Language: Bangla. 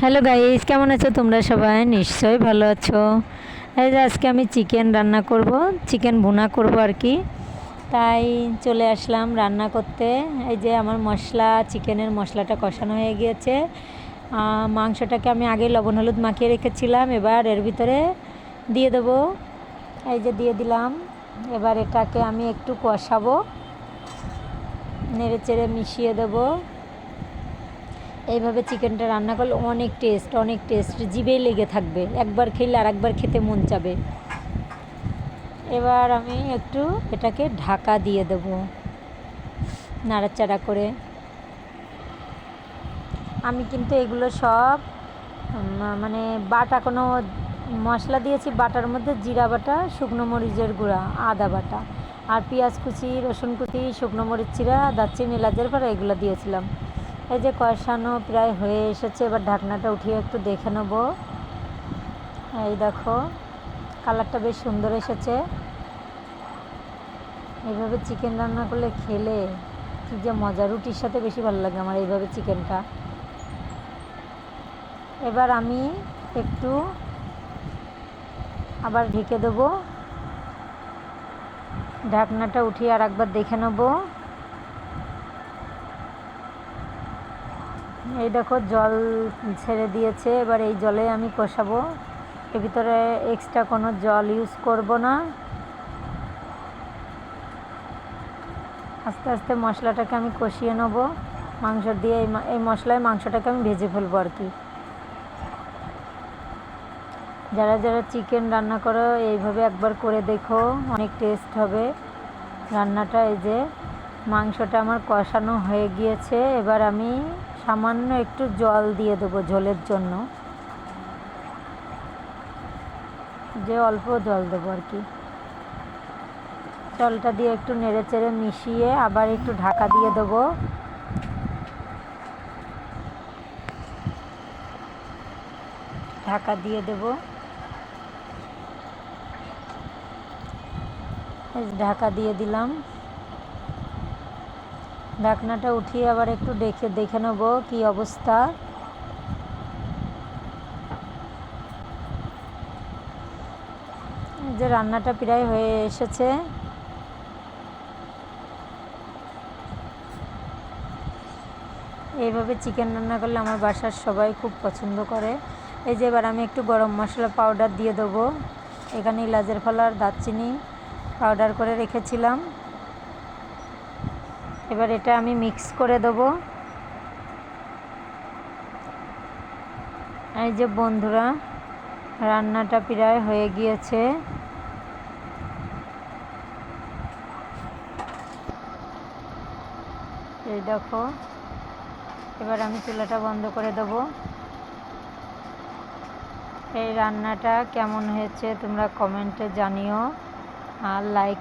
হ্যালো গাইস কেমন আছো তোমরা সবাই? নিশ্চয়ই ভালো আছো। এই যে আজকে আমি চিকেন রান্না করব চিকেন ভুনা করব আর কি। তাই চলে আসলাম রান্না করতে। এই যে আমার মশলা, চিকেনের মশলাটা কষানো হয়ে গিয়েছে। মাংসটাকে আমি আগে লবণ হলুদ মাখিয়ে রেখেছিলাম। এবার এর ভিতরে দিয়ে দেবো। এই যে দিয়ে দিলাম। এবার এটাকে আমি একটু কষাবো। নেড়ে চেড়ে মিশিয়ে দেবো। এইভাবে চিকেনটা রান্না করলে অনেক টেস্ট অনেক টেস্ট, জিভেই লেগে থাকবে। একবার খেলে আর একবার খেতে মন চাবে। এবার আমি একটু এটাকে ঢাকা দিয়ে দেব, নাড়াচাড়া করে। আমি কিন্তু এগুলো সব মানে বাটা কোনো মশলা দিয়েছি, বাটার মধ্যে জিরা বাটা, শুকনো মরিচের গুঁড়া, আদা বাটা। আর পেঁয়াজ কুচি, রসুন কুচি, শুকনো মরিচ চিরা, দারচিনি, এলাচের পরে এগুলো দিয়েছিলাম। এই যে কষানো প্রায় হয়ে এসেছে, এবার ঢাকনাটা উঠিয়ে একটু দেখে নেব। এই দেখো, কালারটা বেশ সুন্দর এসেছে। এইভাবে চিকেন রান্না করলে খেলে কী যে মজা, রুটির সাথে বেশি ভালো লাগে আমার এইভাবে চিকেনটা। এবার আমি একটু আবার ঢেকে দেবো। ঢাকনাটা উঠিয়ে আর একবার দেখে নেব। এই দেখো জল ছেড়ে দিয়েছে, এবার এই জলে আমি কষাবো। এর ভিতরে এক্সট্রা কোনো জল ইউজ করব না। আস্তে আস্তে মশলাটাকে আমি কষিয়ে নেব। মাংস দিয়ে এই মশলায় মাংসটাকে আমি ভেজে ফেলব আর কি। যারা যারা চিকেন রান্না করো, এইভাবে একবার করে দেখো, অনেক টেস্ট হবে। রান্নাটা এই যে, মাংসটা আমার কষানো হয়ে গিয়েছে। এবার আমি সামান্য একটু জল দিয়ে দেবো ঝোলের জন্য। যে অল্প জল দেবো আর কি। জলটা দিয়ে একটু নেড়ে চেড়ে মিশিয়ে আবার একটু ঢাকা দিয়ে দেবো। ঢাকা দিয়ে দেবো। ঢাকা দিয়ে দিলাম। ঢাকনাটা উঠিয়ে আবার একটু দেখে দেখে নেব কী অবস্থা। যে রান্নাটা প্রায় হয়ে এসেছে। এইভাবে চিকেন রান্না করলে আমার বাসার সবাই খুব পছন্দ করে। এই যে এবার আমি একটু গরম মশলা পাউডার দিয়ে দেবো। এখানে ইলাচের ফলার দারচিনি পাউডার করে রেখেছিলাম। এবার এটা আমি মিক্স করে দেবো। এই যে বন্ধুরা, রান্নাটা প্রায় হয়ে গিয়েছে। এই দেখো, এবার আমি চুলাটা বন্ধ করে দেবো। এই রান্নাটা কেমন হয়েছে তোমরা কমেন্টে জানিও, আর লাইক